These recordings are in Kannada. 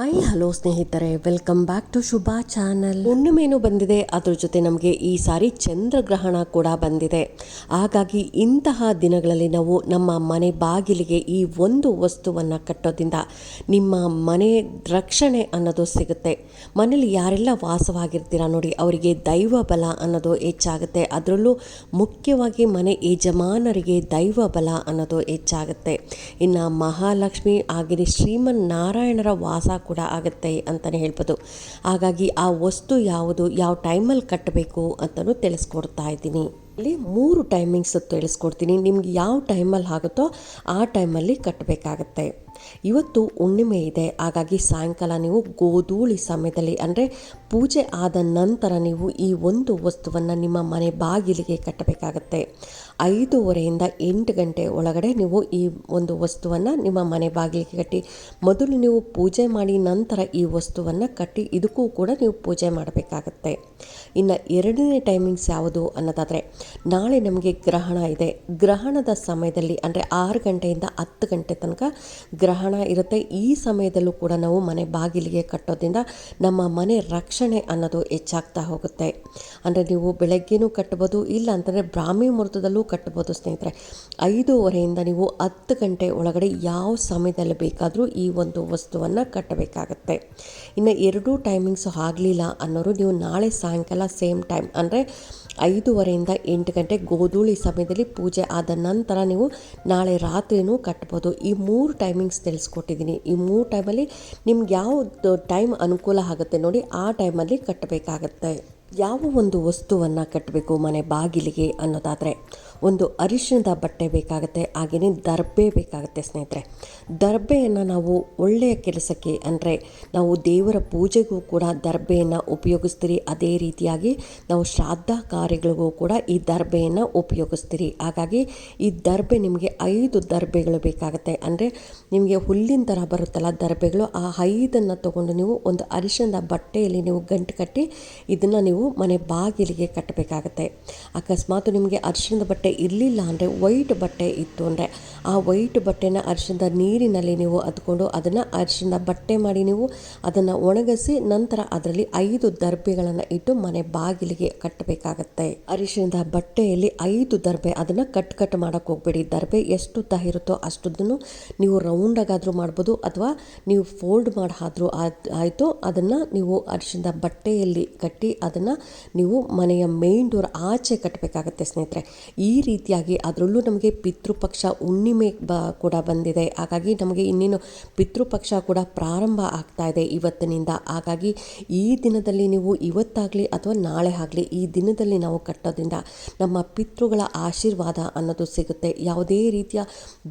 ಹಾಯ್, ಹಲೋ ಸ್ನೇಹಿತರೆ. Welcome back to Shubha channel. ಹುಣ್ಣಿಮೆನು ಬಂದಿದೆ. ಅದ್ರ ಜೊತೆ ನಮಗೆ ಈ ಸಾರಿ ಚಂದ್ರಗ್ರಹಣ ಕೂಡ ಬಂದಿದೆ. ಹಾಗಾಗಿ ಇಂತಹ ದಿನಗಳಲ್ಲಿ ನಾವು ನಮ್ಮ ಮನೆ ಬಾಗಿಲಿಗೆ ಈ ಒಂದು ವಸ್ತುವನ್ನು ಕಟ್ಟೋದ್ರಿಂದ ನಿಮ್ಮ ಮನೆ ರಕ್ಷಣೆ ಅನ್ನೋದು ಸಿಗುತ್ತೆ. ಮನೇಲಿ ಯಾರೆಲ್ಲ ವಾಸವಾಗಿರ್ತೀರ ನೋಡಿ, ಅವರಿಗೆ ದೈವ ಬಲ ಅನ್ನೋದು ಹೆಚ್ಚಾಗುತ್ತೆ. ಅದರಲ್ಲೂ ಮುಖ್ಯವಾಗಿ ಮನೆ ಯಜಮಾನರಿಗೆ ದೈವ ಬಲ ಅನ್ನೋದು ಹೆಚ್ಚಾಗುತ್ತೆ. ಇನ್ನು ಮಹಾಲಕ್ಷ್ಮಿ, ಹಾಗೆಯೇ ಶ್ರೀಮನ್ ನಾರಾಯಣರ ವಾಸ ಕೂಡ ಆಗುತ್ತೆ ಅಂತಲೇ ಹೇಳ್ಬೋದು. ಹಾಗಾಗಿ ಆ ವಸ್ತು ಯಾವುದು, ಯಾವ ಟೈಮಲ್ಲಿ ಕಟ್ಟಬೇಕು ಅಂತಲೂ ತಿಳಿಸ್ಕೊಡ್ತಾ ಇದ್ದೀನಿ. ಇಲ್ಲಿ ಮೂರು ಟೈಮಿಂಗ್ಸ್ ತಿಳಿಸ್ಕೊಡ್ತೀನಿ. ನಿಮ್ಗೆ ಯಾವ ಟೈಮಲ್ಲಿ ಆಗುತ್ತೋ ಆ ಟೈಮಲ್ಲಿ ಕಟ್ಟಬೇಕಾಗತ್ತೆ. ಇವತ್ತು ಹುಣ್ಣಿಮೆ ಇದೆ, ಹಾಗಾಗಿ ಸಾಯಂಕಾಲ ನೀವು ಗೋಧೂಳಿ ಸಮಯದಲ್ಲಿ, ಅಂದರೆ ಪೂಜೆ ಆದ ನಂತರ ನೀವು ಈ ಒಂದು ವಸ್ತುವನ್ನು ನಿಮ್ಮ ಮನೆ ಬಾಗಿಲಿಗೆ ಕಟ್ಟಬೇಕಾಗತ್ತೆ. ಐದೂವರೆಯಿಂದ ಎಂಟು ಗಂಟೆ ಒಳಗಡೆ ನೀವು ಈ ಒಂದು ವಸ್ತುವನ್ನು ನಿಮ್ಮ ಮನೆ ಬಾಗಿಲಿಗೆ ಕಟ್ಟಿ, ಮೊದಲು ನೀವು ಪೂಜೆ ಮಾಡಿ ನಂತರ ಈ ವಸ್ತುವನ್ನು ಕಟ್ಟಿ, ಇದಕ್ಕೂ ಕೂಡ ನೀವು ಪೂಜೆ ಮಾಡಬೇಕಾಗತ್ತೆ. ಇನ್ನು ಎರಡನೇ ಟೈಮಿಂಗ್ಸ್ ಯಾವುದು ಅನ್ನೋದಾದರೆ, ನಾಳೆ ನಮಗೆ ಗ್ರಹಣ ಇದೆ. ಗ್ರಹಣದ ಸಮಯದಲ್ಲಿ, ಅಂದರೆ ಆರು ಗಂಟೆಯಿಂದ ಹತ್ತು ಗಂಟೆ ತನಕ ಗ್ರಹಣ ಇರುತ್ತೆ. ಈ ಸಮಯದಲ್ಲೂ ಕೂಡ ನಾವು ಮನೆ ಬಾಗಿಲಿಗೆ ಕಟ್ಟೋದ್ರಿಂದ ನಮ್ಮ ಮನೆ ರಕ್ಷಣೆ ಅನ್ನೋದು ಹೆಚ್ಚಾಗ್ತಾ ಹೋಗುತ್ತೆ. ಅಂದರೆ ನೀವು ಬೆಳಗ್ಗೆನೂ ಕಟ್ಬೋದು, ಇಲ್ಲ ಅಂತಂದರೆ ಬ್ರಾಹ್ಮಿ ಮುಹೂರ್ತದಲ್ಲೂ ಕಟ್ಬೋದು ಸ್ನೇಹಿತರೆ. ಐದೂವರೆಯಿಂದ ನೀವು ಹತ್ತು ಗಂಟೆ ಒಳಗಡೆ ಯಾವ ಸಮಯದಲ್ಲಿ ಬೇಕಾದರೂ ಈ ಒಂದು ವಸ್ತುವನ್ನು ಕಟ್ಟಬೇಕಾಗತ್ತೆ. ಇನ್ನು ಎರಡೂ ಟೈಮಿಂಗ್ಸು ಆಗಲಿಲ್ಲ ಅನ್ನೋರು ನೀವು ನಾಳೆ ಸಾಯಂಕಾಲ ಸೇಮ್ ಟೈಮ್ ಅಂದರೆ ಐದೂವರೆಯಿಂದ ಎಂಟು ಗಂಟೆ ಗೋಧೂಳಿ ಸಮಯದಲ್ಲಿ ಪೂಜೆ ಆದ ನಂತರ ನೀವು ನಾಳೆ ರಾತ್ರಿನೂ ಕಟ್ಬೋದು. ಈ ಮೂರು ಟೈಮಿಂಗ್ಸ್ ತಿಳಿಸ್ಕೊಟ್ಟಿದ್ದೀನಿ. ಈ ಮೂರು ಟೈಮಲ್ಲಿ ನಿಮ್ಗೆ ಯಾವ ಟೈಮ್ ಅನುಕೂಲ ಆಗುತ್ತೆ ನೋಡಿ ಆ ಟೈಮಲ್ಲಿ ಕಟ್ಟಬೇಕಾಗತ್ತೆ. ಯಾವ ಒಂದು ವಸ್ತುವನ್ನು ಕಟ್ಟಬೇಕು ಮನೆ ಬಾಗಿಲಿಗೆ ಅನ್ನೋದಾದರೆ ಒಂದು ಅರಿಶಿಣದ ಬಟ್ಟೆ ಬೇಕಾಗುತ್ತೆ ಹಾಗೆಯೇ ದರ್ಬೆ ಬೇಕಾಗುತ್ತೆ ಸ್ನೇಹಿತರೆ. ದರ್ಬೆಯನ್ನು ನಾವು ಒಳ್ಳೆಯ ಕೆಲಸಕ್ಕೆ ಅಂದರೆ ನಾವು ದೇವರ ಪೂಜೆಗೂ ಕೂಡ ದರ್ಬೆಯನ್ನು ಉಪಯೋಗಿಸ್ತೀರಿ. ಅದೇ ರೀತಿಯಾಗಿ ನಾವು ಶ್ರಾದ್ದ ಕಾರ್ಯಗಳಿಗೂ ಕೂಡ ಈ ದರ್ಬೆಯನ್ನು ಉಪಯೋಗಿಸ್ತೀರಿ. ಹಾಗಾಗಿ ಈ ದರ್ಬೆ ನಿಮಗೆ ಐದು ದರ್ಬೆಗಳು ಬೇಕಾಗುತ್ತೆ. ಅಂದರೆ ನಿಮಗೆ ಹುಲ್ಲಿನ ಥರ ಬರುತ್ತಲ್ಲ ದರ್ಬೆಗಳು, ಆ ಐದನ್ನು ತಗೊಂಡು ನೀವು ಒಂದು ಅರಿಶಿಣದ ಬಟ್ಟೆಯಲ್ಲಿ ನೀವು ಗಂಟು ಕಟ್ಟಿ ಇದನ್ನು ನೀವು ಮನೆ ಬಾಗಿಲಿಗೆ ಕಟ್ಟಬೇಕಾಗತ್ತೆ. ಅಕಸ್ಮಾತ್ ನಿಮಗೆ ಅರಿಶಿಣದ ಬಟ್ಟೆ ಇರಲಿಲ್ಲ ಅಂದರೆ ವೈಟ್ ಬಟ್ಟೆ ಇತ್ತು ಅಂದರೆ ಆ ವೈಟ್ ಬಟ್ಟೆನ ಅರಿಶಿನದ ನೀರಿನಲ್ಲಿ ನೀವು ಅದ್ಕೊಂಡು ಅದನ್ನು ಅರಿಶಿನದ ಬಟ್ಟೆ ಮಾಡಿ ನೀವು ಅದನ್ನು ಒಣಗಿಸಿ ನಂತರ ಅದರಲ್ಲಿ ಐದು ದರ್ಬೆಗಳನ್ನು ಇಟ್ಟು ಮನೆ ಬಾಗಿಲಿಗೆ ಕಟ್ಟಬೇಕಾಗತ್ತೆ. ಅರಿಶಿನದ ಬಟ್ಟೆಯಲ್ಲಿ ಐದು ದರ್ಬೆ ಅದನ್ನು ಕಟ್ ಕಟ್ ಮಾಡೋಕ್ಕೆ ಹೋಗ್ಬೇಡಿ. ದರ್ಬೆ ಎಷ್ಟು ಉದ್ದ ಇರುತ್ತೋ ಅಷ್ಟುದ್ದನ್ನು ನೀವು ರೌಂಡಾಗಾದರೂ ಮಾಡ್ಬೋದು ಅಥವಾ ನೀವು ಫೋಲ್ಡ್ ಮಾಡಿ ಆದರೂ ಆಯಿತು. ಅದನ್ನು ನೀವು ಅರಿಶಿನದ ಬಟ್ಟೆಯಲ್ಲಿ ಕಟ್ಟಿ ಅದನ್ನು ನೀವು ಮನೆಯ ಮೇನ್ ಡೋರ್ ಆಚೆ ಕಟ್ಟಬೇಕಾಗತ್ತೆ ಸ್ನೇಹಿತರೆ. ಈ ರೀತಿಯಾಗಿ ಅದರಲ್ಲೂ ನಮಗೆ ಪಿತೃಪಕ್ಷ ಹುಣ್ಣಿಮೆ ಬ ಕೂಡ ಬಂದಿದೆ. ಹಾಗಾಗಿ ನಮಗೆ ಇನ್ನೇನು ಪಿತೃಪಕ್ಷ ಕೂಡ ಪ್ರಾರಂಭ ಆಗ್ತಾ ಇದೆ ಇವತ್ತಿನಿಂದ. ಹಾಗಾಗಿ ಈ ದಿನದಲ್ಲಿ ನೀವು ಇವತ್ತಾಗಲಿ ಅಥವಾ ನಾಳೆ ಆಗಲಿ ಈ ದಿನದಲ್ಲಿ ನಾವು ಕಟ್ಟೋದ್ರಿಂದ ನಮ್ಮ ಪಿತೃಗಳ ಆಶೀರ್ವಾದ ಅನ್ನೋದು ಸಿಗುತ್ತೆ. ಯಾವುದೇ ರೀತಿಯ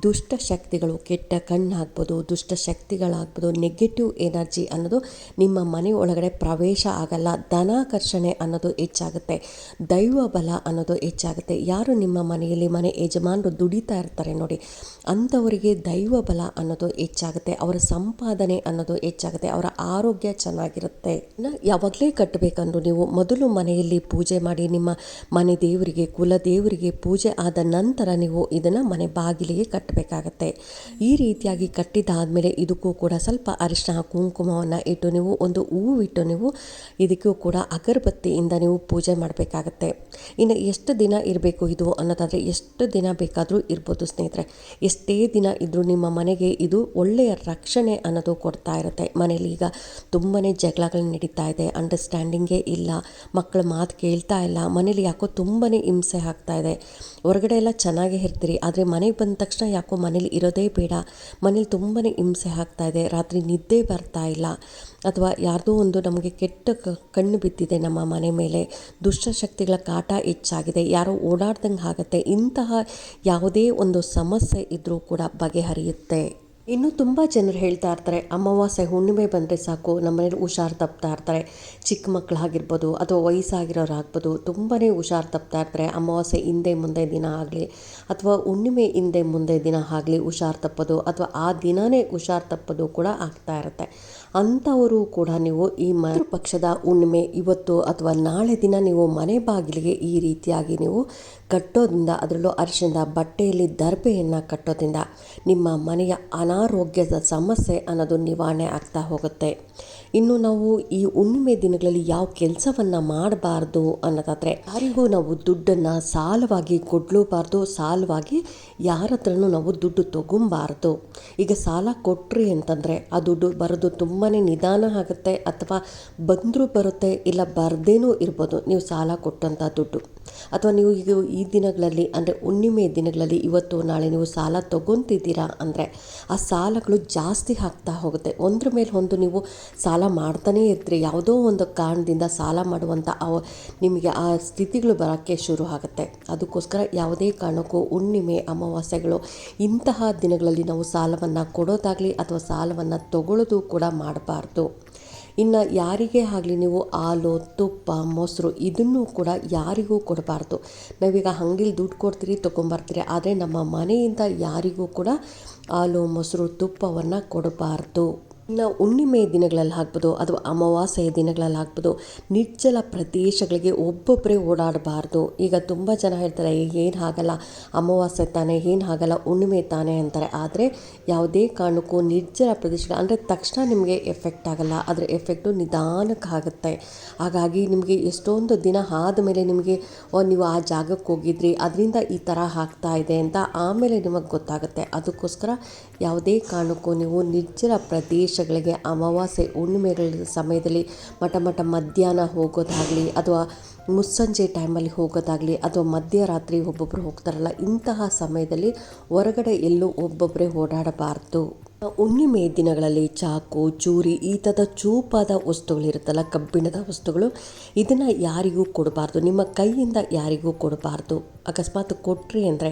ದುಷ್ಟ ಶಕ್ತಿಗಳು, ಕೆಟ್ಟ ಕಣ್ಣಾಗ್ಬೋದು, ದುಷ್ಟ ಶಕ್ತಿಗಳಾಗ್ಬೋದು ನೆಗೆಟಿವ್ ಎನರ್ಜಿ ಅನ್ನೋದು ನಿಮ್ಮ ಮನೆ ಒಳಗಡೆ ಪ್ರವೇಶ ಆಗಲ್ಲ. ಧನಾಕರ್ಷಣೆ ಅನ್ನೋದು ಹೆಚ್ಚಾಗುತ್ತೆ. ದೈವ ಬಲ ಅನ್ನೋದು ಹೆಚ್ಚಾಗುತ್ತೆ. ಯಾರು ನಿಮ್ಮ ಮನೆಯಲ್ಲಿ ಮನೆ ಯಜಮಾನರು ದುಡಿತಾ ಇರ್ತಾರೆ ನೋಡಿ, ಅಂಥವರಿಗೆ ದೈವ ಬಲ ಅನ್ನೋದು ಹೆಚ್ಚಾಗುತ್ತೆ. ಅವರ ಸಂಪಾದನೆ ಅನ್ನೋದು ಹೆಚ್ಚಾಗುತ್ತೆ. ಅವರ ಆರೋಗ್ಯ ಚೆನ್ನಾಗಿರುತ್ತೆ. ಯಾವಾಗಲೇ ಕಟ್ಟಬೇಕಂದ್ರು ನೀವು ಮೊದಲು ಮನೆಯಲ್ಲಿ ಪೂಜೆ ಮಾಡಿ, ನಿಮ್ಮ ಮನೆ ದೇವರಿಗೆ, ಕುಲ ದೇವರಿಗೆ ಪೂಜೆ ಆದ ನಂತರ ನೀವು ಇದನ್ನು ಮನೆ ಬಾಗಿಲಿಗೆ ಕಟ್ಟಬೇಕಾಗತ್ತೆ. ಈ ರೀತಿಯಾಗಿ ಕಟ್ಟಿದಾದಮೇಲೆ ಇದಕ್ಕೂ ಕೂಡ ಸ್ವಲ್ಪ ಅರಿಶಿನ ಕುಂಕುಮವನ್ನು ಇಟ್ಟು ನೀವು ಒಂದು ಹೂವಿಟ್ಟು ನೀವು ಇದಕ್ಕೂ ಕೂಡ ಅಗರಬತ್ತಿಯಿಂದ ನೀವು ಪೂಜೆ ಮಾಡಬೇಕಾಗತ್ತೆ. ಇನ್ನು ಎಷ್ಟು ದಿನ ಇರಬೇಕು ಇದು ಅನ್ನೋದಾದರೆ ಎಷ್ಟು ದಿನ ಬೇಕಾದರೂ ಇರ್ಬೋದು ಸ್ನೇಹಿತರೆ. ಎಷ್ಟೇ ದಿನ ಇದ್ದರೂ ನಿಮ್ಮ ಮನೆಗೆ ಇದು ಒಳ್ಳೆಯ ರಕ್ಷಣೆ ಅನ್ನೋದು ಕೊಡ್ತಾ ಇರುತ್ತೆ. ಮನೇಲಿ ಈಗ ತುಂಬಾ ಜಗಳಗಳು ನಡೀತಾ ಇದೆ. ಅಂಡರ್ಸ್ಟ್ಯಾಂಡಿಂಗೇ ಇಲ್ಲ. ಮಕ್ಕಳ ಮಾತು ಕೇಳ್ತಾ ಇಲ್ಲ. ಮನೇಲಿ ಯಾಕೋ ತುಂಬಾ ಹಿಂಸೆ ಆಗ್ತಾ ಇದೆ. ಹೊರಗಡೆ ಎಲ್ಲ ಚೆನ್ನಾಗೇ ಇರ್ತೀರಿ. ಆದರೆ ಮನೆಗೆ ಬಂದ ತಕ್ಷಣ ಯಾಕೋ ಮನೇಲಿ ಇರೋದೇ ಬೇಡ. ಮನೇಲಿ ತುಂಬಾ ಹಿಂಸೆ ಆಗ್ತಾ ಇದೆ. ರಾತ್ರಿ ನಿದ್ದೆ ಬರ್ತಾ ಇಲ್ಲ. ಅಥವಾ ಯಾರ್ದೋ ಒಂದು ನಮಗೆ ಕೆಟ್ಟ ಕಣ್ಣು ಬಿದ್ದಿದೆ ನಮ್ಮ ಮನೆ ಮೇಲೆ. ದುಷ್ಟಶಕ್ತಿಗಳ ಕಾಟ ಹೆಚ್ಚಾಗಿದೆ. ಯಾರೋ ಓಡಾಡ್ದಂಗೆ ಆಗುತ್ತೆ. ಇಂತಹ ಯಾವುದೇ ಒಂದು ಸಮಸ್ಯೆ ಇದ್ದರೂ ಕೂಡ ಬಗೆಹರಿಯುತ್ತೆ. ಇನ್ನು ತುಂಬ ಜನರು ಹೇಳ್ತಾ ಇರ್ತಾರೆ, ಅಮಾವಾಸ್ಯೆ, ಹುಣ್ಣಿಮೆ ಬಂದರೆ ಸಾಕು. ನಮ್ಮನೇಲಿ ಹುಷಾರು ತಪ್ತಾ ಇರ್ತಾರೆ. ಚಿಕ್ಕ ಮಕ್ಕಳಾಗಿರ್ಬೋದು ಅಥವಾ ವಯಸ್ಸಾಗಿರೋರಾಗ್ಬೋದು ತುಂಬಾ ಹುಷಾರು ತಪ್ತಾ ಇರ್ತಾರೆ. ಅಮಾವಾಸ್ಯೆ ಹಿಂದೆ ಮುಂದೆ ದಿನ ಆಗಲಿ ಅಥವಾ ಹುಣ್ಣಿಮೆ ಹಿಂದೆ ಮುಂದೆ ದಿನ ಆಗಲಿ ಹುಷಾರು ತಪ್ಪೋದು ಅಥವಾ ಆ ದಿನವೇ ಹುಷಾರು ತಪ್ಪೋದು ಕೂಡ ಆಗ್ತಾ ಇರುತ್ತೆ. ಅಂಥವರು ಕೂಡ ನೀವು ಈ ಪಕ್ಷದ ಹುಣ್ಣಿಮೆ ಇವತ್ತು ಅಥವಾ ನಾಳೆ ದಿನ ನೀವು ಮನೆ ಬಾಗಿಲಿಗೆ ಈ ರೀತಿಯಾಗಿ ನೀವು ಕಟ್ಟೋದ್ರಿಂದ ಅದರಲ್ಲೂ ಅರಿಶಿಣದ ಬಟ್ಟೆಯಲ್ಲಿ ದರ್ಬೆಯನ್ನು ಕಟ್ಟೋದ್ರಿಂದ ನಿಮ್ಮ ಮನೆಯ ಅನಾರೋಗ್ಯದ ಸಮಸ್ಯೆ ಅನ್ನೋದು ನಿವಾರಣೆ ಆಗ್ತಾ ಹೋಗುತ್ತೆ. ಇನ್ನು ನಾವು ಈ ಹುಣ್ಣಿಮೆ ದಿನಗಳಲ್ಲಿ ಯಾವ ಕೆಲಸವನ್ನು ಮಾಡಬಾರ್ದು ಅನ್ನೋದಾದರೆ, ಯಾರಿಗೂ ನಾವು ದುಡ್ಡನ್ನು ಸಾಲವಾಗಿ ಕೊಡಲೂಬಾರ್ದು, ಸಾಲವಾಗಿ ಯಾರ ಹತ್ರನೂ ನಾವು ದುಡ್ಡು ತಗೊಂಬಾರ್ದು. ಈಗ ಸಾಲ ಕೊಟ್ರಿ ಅಂತಂದರೆ ಆ ದುಡ್ಡು ಬರೋದು ತುಂಬಾ ನಿಧಾನ ಆಗುತ್ತೆ ಅಥವಾ ಬಂದರೂ ಬರುತ್ತೆ ಇಲ್ಲ ಬರ್ದೇನೂ ಇರ್ಬೋದು. ನೀವು ಸಾಲ ಕೊಟ್ಟಂಥ ದುಡ್ಡು. ಅಥವಾ ನೀವು ಈಗ ಈ ದಿನಗಳಲ್ಲಿ, ಅಂದರೆ ಹುಣ್ಣಿಮೆ ದಿನಗಳಲ್ಲಿ, ಇವತ್ತು ನಾಳೆ ನೀವು ಸಾಲ ತೊಗೊತಿದ್ದೀರಾ ಅಂದರೆ, ಆ ಸಾಲಗಳು ಜಾಸ್ತಿ ಆಗ್ತಾ ಹೋಗುತ್ತೆ. ಒಂದ್ರ ಮೇಲೆ ಒಂದು ನೀವು ಸಾಲ ಮಾಡ್ತಾನೇ ಇರ್ತೀರಿ. ಯಾವುದೋ ಒಂದು ಕಾರಣದಿಂದ ಸಾಲ ಮಾಡುವಂಥ ಅವ, ನಿಮಗೆ ಆ ಸ್ಥಿತಿಗಳು ಬರೋಕ್ಕೆ ಶುರು ಆಗುತ್ತೆ. ಅದಕ್ಕೋಸ್ಕರ ಯಾವುದೇ ಕಾರಣಕ್ಕೂ ಹುಣ್ಣಿಮೆ, ಅಮಾವಾಸ್ಯೆಗಳು, ಇಂತಹ ದಿನಗಳಲ್ಲಿ ನಾವು ಸಾಲವನ್ನು ಕೊಡೋದಾಗಲಿ ಅಥವಾ ಸಾಲವನ್ನು ತಗೊಳ್ಳೋದು ಕೂಡ ಮಾಡಬಾರ್ದು. ಇನ್ನು ಯಾರಿಗೇ ಆಗಲಿ ನೀವು ಹಾಲು, ತುಪ್ಪ, ಮೊಸರು ಇದನ್ನು ಕೂಡ ಯಾರಿಗೂ ಕೊಡಬಾರ್ದು. ನಾವೀಗ ಅಂಗಡಿಲಿ ದುಡ್ಡು ಕೊಡ್ತೀರಿ, ತೊಗೊಂಬರ್ತೀರಿ, ಆದರೆ ನಮ್ಮ ಮನೆಯಿಂದ ಯಾರಿಗೂ ಕೂಡ ಹಾಲು, ಮೊಸರು, ತುಪ್ಪವನ್ನು ಕೊಡಬಾರ್ದು. ಇನ್ನು ಹುಣ್ಣಿಮೆ ದಿನಗಳಲ್ಲಿ ಆಗ್ಬೋದು ಅಥವಾ ಅಮಾವಾಸ್ಯೆಯ ದಿನಗಳಲ್ಲಿ ಆಗ್ಬೋದು, ನಿರ್ಜಲ ಪ್ರದೇಶಗಳಿಗೆ ಒಬ್ಬೊಬ್ಬರೇ ಓಡಾಡಬಾರ್ದು. ಈಗ ತುಂಬ ಜನ ಹೇಳ್ತಾರೆ ಏನು ಆಗಲ್ಲ ಅಮಾವಾಸ್ಯೆ ತಾನೇ, ಏನು ಆಗಲ್ಲ ಹುಣ್ಣಿಮೆ ತಾನೇ ಅಂತಾರೆ. ಆದರೆ ಯಾವುದೇ ಕಾರಣಕ್ಕೂ ನಿರ್ಜಲ ಪ್ರದೇಶಗಳು, ಅಂದರೆ ತಕ್ಷಣ ನಿಮಗೆ ಎಫೆಕ್ಟ್ ಆಗಲ್ಲ. ಅದರ ಎಫೆಕ್ಟು ನಿಧಾನಕ್ಕೆ ಆಗುತ್ತೆ. ಹಾಗಾಗಿ ನಿಮಗೆ ಎಷ್ಟೊಂದು ದಿನ ಆದಮೇಲೆ ನಿಮಗೆ ನೀವು ಆ ಜಾಗಕ್ಕೆ ಹೋಗಿದ್ರಿ, ಅದರಿಂದ ಈ ಥರ ಆಗ್ತಾ ಇದೆ ಅಂತ ಆಮೇಲೆ ನಿಮಗೆ ಗೊತ್ತಾಗುತ್ತೆ. ಅದಕ್ಕೋಸ್ಕರ ಯಾವುದೇ ಕಾರಣಕ್ಕೂ ನೀವು ನಿರ್ಜಲ ಪ್ರದೇಶಗಳಿಗೆ ಅಮಾವಾಸ್ಯೆ ಹುಣ್ಣಿಮೆಗಳ ಸಮಯದಲ್ಲಿ ಮಠ ಮಠ ಮಧ್ಯಾಹ್ನ ಹೋಗೋದಾಗಲಿ ಅಥವಾ ಮುಸ್ಸಂಜೆ ಟೈಮಲ್ಲಿ ಹೋಗೋದಾಗಲಿ ಅಥವಾ ಮಧ್ಯರಾತ್ರಿ ಒಬ್ಬೊಬ್ಬರು ಹೋಗ್ತಾರಲ್ಲ, ಇಂತಹ ಸಮಯದಲ್ಲಿ ಹೊರಗಡೆ ಎಲ್ಲೂ ಒಬ್ಬೊಬ್ಬರೇ ಓಡಾಡಬಾರ್ದು. ಹುಣ್ಣಿಮೆ ದಿನಗಳಲ್ಲಿ ಚಾಕು, ಚೂರಿ ಈ ಥರದ ಚೂಪಾದ ವಸ್ತುಗಳಿರುತ್ತಲ್ಲ, ಕಬ್ಬಿಣದ ವಸ್ತುಗಳು, ಇದನ್ನು ಯಾರಿಗೂ ಕೊಡಬಾರ್ದು. ನಿಮ್ಮ ಕೈಯಿಂದ ಯಾರಿಗೂ ಕೊಡಬಾರ್ದು. ಅಕಸ್ಮಾತ್ ಕೊಟ್ರಿ ಅಂದರೆ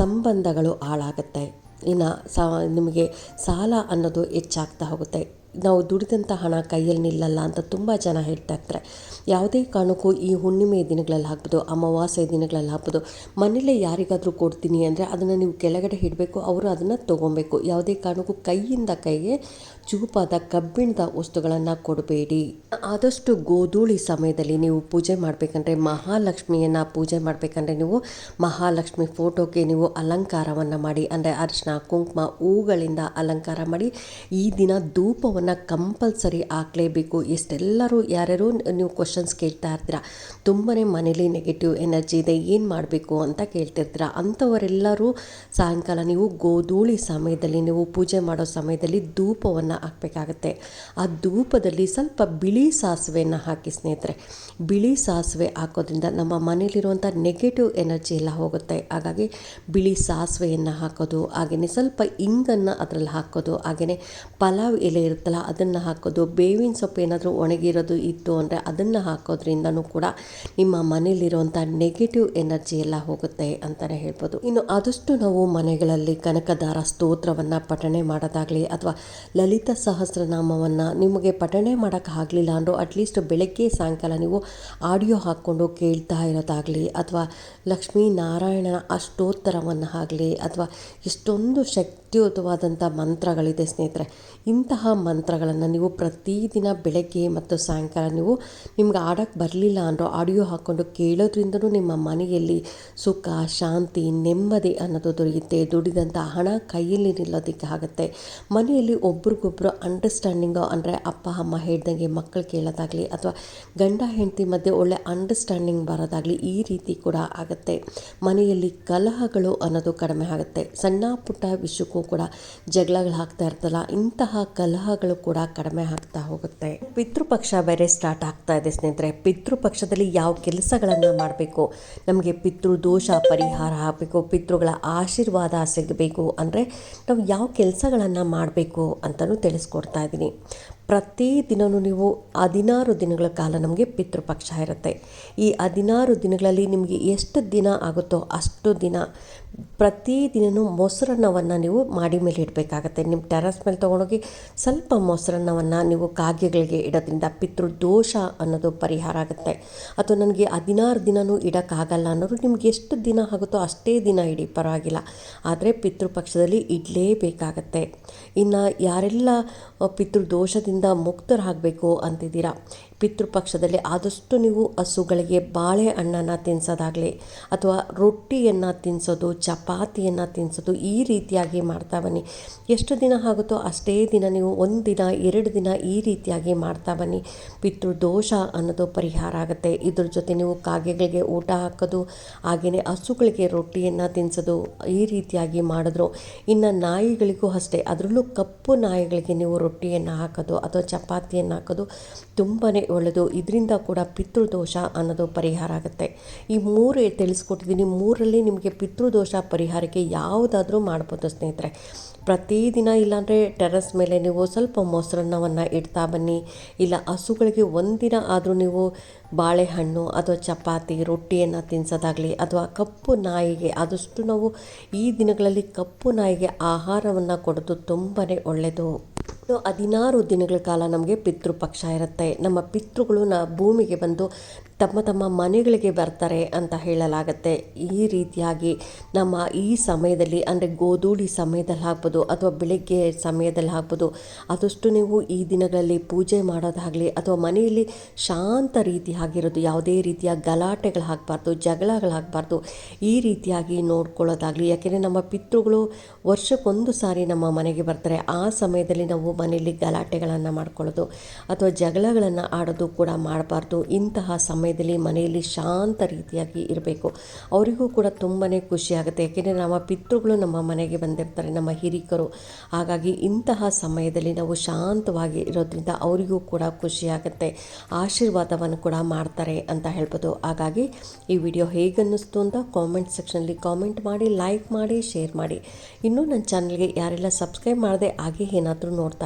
ಸಂಬಂಧಗಳು ಹಾಳಾಗುತ್ತೆ. ಇನ್ನು ಸಾ, ನಿಮಗೆ ಸಾಲ ಅನ್ನೋದು ಹೆಚ್ಚಾಗ್ತಾ ಹೋಗುತ್ತೆ. ನಾವು ದುಡಿದಂಥ ಹಣ ಕೈಯಲ್ಲಿ ನಿಲ್ಲಲ್ಲ ಅಂತ ತುಂಬ ಜನ ಹೇಳ್ತಾ ಇರ್ತಾರೆ. ಯಾವುದೇ ಕಾರಣಕ್ಕೂ ಈ ಹುಣ್ಣಿಮೆ ದಿನಗಳಲ್ಲಿ ಹಾಕ್ಬೋದು, ಅಮಾವಾಸ್ಯೆ ದಿನಗಳಲ್ಲಿ ಹಾಕ್ಬೋದು ಮನೇಲೇ ಯಾರಿಗಾದರೂ ಕೊಡ್ತೀನಿ ಅಂದರೆ ಅದನ್ನು ನೀವು ಕೆಳಗಡೆ ಇಡಬೇಕು, ಅವರು ಅದನ್ನು ತೊಗೊಬೇಕು. ಯಾವುದೇ ಕಾರಣಕ್ಕೂ ಕೈಯಿಂದ ಕೈಗೆ ಚೂಪಾದ ಕಬ್ಬಿಣದ ವಸ್ತುಗಳನ್ನು ಕೊಡಬೇಡಿ. ಆದಷ್ಟು ಗೋಧೂಳಿ ಸಮಯದಲ್ಲಿ ನೀವು ಪೂಜೆ ಮಾಡಬೇಕಂದ್ರೆ ಮಹಾಲಕ್ಷ್ಮಿಯನ್ನು ಪೂಜೆ ಮಾಡಬೇಕಂದ್ರೆ ನೀವು ಮಹಾಲಕ್ಷ್ಮಿ ಫೋಟೋಗೆ ನೀವು ಅಲಂಕಾರವನ್ನು ಮಾಡಿ, ಅಂದರೆ ಅರಿಶಿನ ಕುಂಕುಮ, ಹೂಗಳಿಂದ ಅಲಂಕಾರ ಮಾಡಿ, ಈ ದಿನ ಧೂಪವನ್ನು ಕಂಪಲ್ಸರಿ ಹಾಕಲೇಬೇಕು. ಎಷ್ಟೆಲ್ಲರೂ ಯಾರ್ಯಾರು ನೀವು ಕ್ವಶನ್ಸ್ ಕೇಳ್ತಾ ಇರ್ತೀರಾ ತುಂಬಾ ಮನೇಲಿ ನೆಗೆಟಿವ್ ಎನರ್ಜಿ ಇದೆ, ಏನು ಮಾಡಬೇಕು ಅಂತ ಕೇಳ್ತಿರ್ತೀರ? ಅಂಥವರೆಲ್ಲರೂ ಸಾಯಂಕಾಲ ನೀವು ಗೋಧೂಳಿ ಸಮಯದಲ್ಲಿ, ನೀವು ಪೂಜೆ ಮಾಡೋ ಸಮಯದಲ್ಲಿ ಧೂಪವನ್ನು ಹಾಕಬೇಕಾಗತ್ತೆ. ಆ ಧೂಪದಲ್ಲಿ ಸ್ವಲ್ಪ ಬಿಳಿ ಸಾಸಿವೆಯನ್ನು ಹಾಕಿ ಸ್ನೇಹಿತರೆ. ಬಿಳಿ ಸಾಸಿವೆ ಹಾಕೋದ್ರಿಂದ ನಮ್ಮ ಮನೇಲಿರುವಂಥ ನೆಗೆಟಿವ್ ಎನರ್ಜಿ ಎಲ್ಲ ಹೋಗುತ್ತೆ. ಹಾಗಾಗಿ ಬಿಳಿ ಸಾಸಿವೆಯನ್ನು ಹಾಕೋದು ಹಾಗೆಯೇ ಸ್ವಲ್ಪ ಇಂಗನ್ನು ಅದರಲ್ಲಿ ಹಾಕೋದು ಹಾಗೆಯೇ ಪಲಾವ್ ಎಲೆ ಇರುತ್ತಲ್ಲ ಅದನ್ನು ಹಾಕೋದು, ಬೇವಿನ ಸೊಪ್ಪು ಏನಾದರೂ ಒಣಗಿರೋದು ಇತ್ತು ಅಂದರೆ ಅದನ್ನು ಹಾಕೋದ್ರಿಂದನೂ ಕೂಡ ನಿಮ್ಮ ಮನೇಲಿರುವಂಥ ನೆಗೆಟಿವ್ ಎನರ್ಜಿ ಎಲ್ಲ ಹೋಗುತ್ತೆ ಅಂತಲೇ ಹೇಳ್ಬೋದು. ಇನ್ನು ಆದಷ್ಟು ನಾವು ಮನೆಗಳಲ್ಲಿ ಕನಕದಾರ ಸ್ತೋತ್ರವನ್ನು ಪಠಣೆ ಮಾಡೋದಾಗಲಿ ಅಥವಾ ಲಲಿತ ಸಹಸ್ರನಾಮವನ್ನು ನಿಮಗೆ ಪಠಣೆ ಮಾಡೋಕ್ಕೆ ಆಗಲಿಲ್ಲ ಅಂದರು ಅಟ್ಲೀಸ್ಟ್ ಬೆಳಗ್ಗೆ ಸಾಯಂಕಾಲ ನೀವು ಆಡಿಯೋ ಹಾಕ್ಕೊಂಡು ಕೇಳ್ತಾ ಇರೋದಾಗಲಿ ಅಥವಾ ಲಕ್ಷ್ಮೀ ನಾರಾಯಣನ ಅಷ್ಟೋತ್ತರವನ್ನು ಆಗಲಿ ಅಥವಾ ಎಷ್ಟೊಂದು ಶಕ್ತಿಯುತವಾದಂಥ ಮಂತ್ರಗಳಿದೆ ಸ್ನೇಹಿತರೆ, ಇಂತಹ ಮಂತ್ರಗಳನ್ನು ನೀವು ಪ್ರತಿದಿನ ಬೆಳಗ್ಗೆ ಮತ್ತು ಸಾಯಂಕಾಲ ನೀವು ನಿಮ್ಗೆ ಆಡೋಕ್ಕೆ ಬರಲಿಲ್ಲ ಅಂದರೂ ಆಡಿಯೋ ಹಾಕ್ಕೊಂಡು ಕೇಳೋದ್ರಿಂದನೂ ನಿಮ್ಮ ಮನೆಯಲ್ಲಿ ಸುಖ, ಶಾಂತಿ, ನೆಮ್ಮದಿ ಅನ್ನೋದು ದೊರೆಯುತ್ತೆ. ದುಡಿದಂಥ ಹಣ ಕೈಯಲ್ಲಿ ನಿಲ್ಲೋದಕ್ಕೆ ಆಗುತ್ತೆ. ಮನೆಯಲ್ಲಿ ಒಬ್ರಿಗೊಬ್ರು ಅಂಡರ್ಸ್ಟ್ಯಾಂಡಿಂಗು ಅಂದರೆ ಅಪ್ಪ, ಅಮ್ಮ ಹೇಳ್ದಂಗೆ ಮಕ್ಕಳು ಕೇಳೋದಾಗಲಿ ಅಥವಾ ಗಂಡ, ಹೆಂಡತಿ ಮಧ್ಯೆ ಒಳ್ಳೆ ಅಂಡರ್ಸ್ಟ್ಯಾಂಡಿಂಗ್ ಬರೋದಾಗಲಿ ಈ ರೀತಿ ಕೂಡ ಆಗುತ್ತೆ. ಮನೆಯಲ್ಲಿ ಕಲಹಗಳು ಅನ್ನೋದು ಕಡಿಮೆ ಆಗುತ್ತೆ. ಸಣ್ಣ, ಪುಟ್ಟ ವಿಷಯಕ್ಕೂ ಕೂಡ ಜಗಳಗಳು ಹಾಕ್ತಾ ಇರ್ತಲ್ಲ, ಇಂತಹ ಕಲಹಗಳು ಕೂಡ ಕಡಿಮೆ ಆಗ್ತಾ ಹೋಗುತ್ತೆ. ಪಿತೃಪಕ್ಷ ಬೇರೆ ಸ್ಟಾರ್ಟ್ ಆಗ್ತಾ ಇದೆ ಸ್ನೇಹಿತರೆ. ಪಿತೃಪಕ್ಷದಲ್ಲಿ ಯಾವ ಕೆಲಸಗಳನ್ನು ಮಾಡಬೇಕು? ನಮಗೆ ಪಿತೃ ದೋಷ ಪರಿಹಾರ ಆಗಬೇಕು, ಪಿತೃಗಳ ಆಶೀರ್ವಾದ ಸಿಗಬೇಕು ಅಂದರೆ ನಾವು ಯಾವ ಕೆಲಸಗಳನ್ನು ಮಾಡಬೇಕು ಅಂತಲೂ ತಿಳಿಸ್ಕೊಡ್ತಾ ಇದ್ದೀನಿ. ಪ್ರತಿ ದಿನವೂ ನೀವು ಹದಿನಾರು ದಿನಗಳ ಕಾಲ ನಮಗೆ ಪಿತೃಪಕ್ಷ ಇರುತ್ತೆ. ಈ ಹದಿನಾರು ದಿನಗಳಲ್ಲಿ ನಿಮಗೆ ಎಷ್ಟು ದಿನ ಆಗುತ್ತೋ ಅಷ್ಟು ದಿನ ಪ್ರತಿ ದಿನವೂ ಮೊಸರನ್ನವನ್ನು ನೀವು ಮಾಡಿ ಮೇಲೆ ಇಡಬೇಕಾಗತ್ತೆ. ನಿಮ್ಮ ಟೆರಸ್ ಮೇಲೆ ತೊಗೊಂಡೋಗಿ ಸ್ವಲ್ಪ ಮೊಸರನ್ನವನ್ನು ನೀವು ಕಾಗೆಗಳಿಗೆ ಇಡೋದ್ರಿಂದ ಪಿತೃ ದೋಷ ಅನ್ನೋದು ಪರಿಹಾರ ಆಗುತ್ತೆ. ಅಥವಾ ನನಗೆ ಹದಿನಾರು ದಿನವೂ ಇಡೋಕ್ಕಾಗಲ್ಲ ಅನ್ನೋರು ನಿಮ್ಗೆ ಎಷ್ಟು ದಿನ ಆಗುತ್ತೋ ಅಷ್ಟೇ ದಿನ ಇಡಿ, ಪರವಾಗಿಲ್ಲ. ಆದರೆ ಪಿತೃಪಕ್ಷದಲ್ಲಿ ಇಡಲೇಬೇಕಾಗತ್ತೆ. ಇನ್ನು ಯಾರೆಲ್ಲ ಪಿತೃ ದೋಷದಿಂದ ಮುಕ್ತರಾಗಬೇಕು ಅಂತಿದ್ದೀರಾ? ಪಿತೃಪಕ್ಷದಲ್ಲಿ ಆದಷ್ಟು ನೀವು ಹಸುಗಳಿಗೆ ಬಾಳೆಹಣ್ಣನ್ನು ತಿನ್ನಿಸೋದಾಗಲಿ ಅಥವಾ ರೊಟ್ಟಿಯನ್ನು ತಿನ್ನಿಸೋದು ಚಪಾತಿಯನ್ನು ತಿನ್ನಿಸೋದು ಈ ರೀತಿಯಾಗಿ ಮಾಡ್ತಾ ಬನ್ನಿ. ಎಷ್ಟು ದಿನ ಆಗುತ್ತೋ ಅಷ್ಟೇ ದಿನ ನೀವು ಒಂದು ದಿನ, ಎರಡು ದಿನ ಈ ರೀತಿಯಾಗಿ ಮಾಡ್ತಾ ಬನ್ನಿ. ಪಿತೃದೋಷ ಅನ್ನೋದು ಪರಿಹಾರ ಆಗುತ್ತೆ. ಇದ್ರ ಜೊತೆ ನೀವು ಕಾಗೆಗಳಿಗೆ ಊಟ ಹಾಕೋದು ಹಾಗೆಯೇ ಹಸುಗಳಿಗೆ ರೊಟ್ಟಿಯನ್ನು ತಿನ್ನಿಸೋದು ಈ ರೀತಿಯಾಗಿ ಮಾಡಿದ್ರು. ಇನ್ನು ನಾಯಿಗಳಿಗೂ ಅಷ್ಟೇ, ಅದರಲ್ಲೂ ಕಪ್ಪು ನಾಯಿಗಳಿಗೆ ನೀವು ರೊಟ್ಟಿಯನ್ನು ಹಾಕೋದು ಅಥವಾ ಚಪಾತಿಯನ್ನು ಹಾಕೋದು ತುಂಬಾ ಒಳ್ಳೆಯದು ಇದರಿಂದ ಕೂಡ ಪಿತೃದೋಷ ಅನ್ನೋದು ಪರಿಹಾರ ಆಗುತ್ತೆ. ಈ ಮೂರು ತಿಳಿಸ್ಕೊಟ್ಟಿದ್ದೀನಿ. ಮೂರಲ್ಲಿ ನಿಮಗೆ ಪಿತೃದೋಷ ಪರಿಹಾರಕ್ಕೆ ಯಾವುದಾದ್ರೂ ಮಾಡ್ಬೋದು ಸ್ನೇಹಿತರೆ. ಪ್ರತಿದಿನ ಇಲ್ಲಾಂದರೆ ಟೆರಸ್ ಮೇಲೆ ನೀವು ಸ್ವಲ್ಪ ಮೊಸರನ್ನವನ್ನು ಇಡ್ತಾ ಬನ್ನಿ. ಇಲ್ಲ ಹಸುಗಳಿಗೆ ಒಂದಿನ ಆದರೂ ನೀವು ಬಾಳೆಹಣ್ಣು ಅಥವಾ ಚಪಾತಿ, ರೊಟ್ಟಿಯನ್ನು ತಿನ್ನಿಸೋದಾಗಲಿ ಅಥವಾ ಕಪ್ಪು ನಾಯಿಗೆ, ಆದಷ್ಟು ನಾವು ಈ ದಿನಗಳಲ್ಲಿ ಕಪ್ಪು ನಾಯಿಗೆ ಆಹಾರವನ್ನು ಕೊಡೋದು ತುಂಬಾ ಒಳ್ಳೆಯದು ಇನ್ನು ಹದಿನಾರು ದಿನಗಳ ಕಾಲ ನಮಗೆ ಪಿತೃಪಕ್ಷ ಇರುತ್ತೆ. ನಮ್ಮ ಪಿತೃಗಳು ನ ಭೂಮಿಗೆ ಬಂದು ತಮ್ಮ ತಮ್ಮ ಮನೆಗಳಿಗೆ ಬರ್ತಾರೆ ಅಂತ ಹೇಳಲಾಗತ್ತೆ. ಈ ರೀತಿಯಾಗಿ ನಮ್ಮ ಈ ಸಮಯದಲ್ಲಿ, ಅಂದರೆ ಗೋಧೂಳಿ ಸಮಯದಲ್ಲಿ ಆಗ್ಬೋದು ಅಥವಾ ಬೆಳಗ್ಗೆ ಸಮಯದಲ್ಲಿ ಆಗ್ಬೋದು, ಆದಷ್ಟು ನೀವು ಈ ದಿನಗಳಲ್ಲಿ ಪೂಜೆ ಮಾಡೋದಾಗಲಿ ಅಥವಾ ಮನೆಯಲ್ಲಿ ಶಾಂತ ರೀತಿ ಆಗಿರೋದು ಯಾವುದೇ ರೀತಿಯ ಗಲಾಟೆಗಳು ಆಗಬಾರ್ದು, ಜಗಳಗಳು ಜಗಳಗಳಾಗಬಾರ್ದು ಈ ರೀತಿಯಾಗಿ ನೋಡ್ಕೊಳ್ಳೋದಾಗಲಿ. ಯಾಕೆಂದರೆ ನಮ್ಮ ಪಿತೃಗಳು ವರ್ಷಕ್ಕೊಂದು ಸಾರಿ ನಮ್ಮ ಮನೆಗೆ ಬರ್ತಾರೆ. ಆ ಸಮಯದಲ್ಲಿ ನಾವು ಮನೆಯಲ್ಲಿ ಗಲಾಟೆಗಳನ್ನು ಮಾಡ್ಕೊಳ್ಳೋದು ಅಥವಾ ಜಗಳಗಳನ್ನು ಆಡೋದು ಕೂಡ ಮಾಡಬಾರ್ದು. ಇಂತಹ ಸಮಯದಲ್ಲಿ ಮನೆಯಲ್ಲಿ ಶಾಂತ ರೀತಿಯಾಗಿ ಇರಬೇಕು. ಅವರಿಗೂ ಕೂಡ ತುಂಬಾ ಖುಷಿಯಾಗುತ್ತೆ ಯಾಕೆಂದರೆ ನಮ್ಮ ಪಿತೃಗಳು ನಮ್ಮ ಮನೆಗೆ ಬಂದಿರ್ತಾರೆ, ನಮ್ಮ ಹಿರಿಕರು. ಹಾಗಾಗಿ ಇಂತಹ ಸಮಯದಲ್ಲಿ ನಾವು ಶಾಂತವಾಗಿ ಇರೋದ್ರಿಂದ ಅವರಿಗೂ ಕೂಡ ಖುಷಿಯಾಗುತ್ತೆ ಆಶೀರ್ವಾದವನ್ನು ಕೂಡ ಮಾಡ್ತಾರೆ ಅಂತ ಹೇಳ್ಬೋದು. ಹಾಗಾಗಿ ಈ ವಿಡಿಯೋ ಹೇಗನ್ನಿಸ್ತು ಅಂತ ಕಾಮೆಂಟ್ ಸೆಕ್ಷನಲ್ಲಿ ಕಾಮೆಂಟ್ ಮಾಡಿ ಲೈಕ್ ಮಾಡಿ ಶೇರ್ ಮಾಡಿ. ಇನ್ನೂ ನನ್ನ ಚಾನಲ್ಗೆ ಯಾರೆಲ್ಲ ಸಬ್ಸ್ಕ್ರೈಬ್ ಮಾಡದೆ ಹಾಗೆ ಏನಾದರೂ ನೋಡ್ತಾ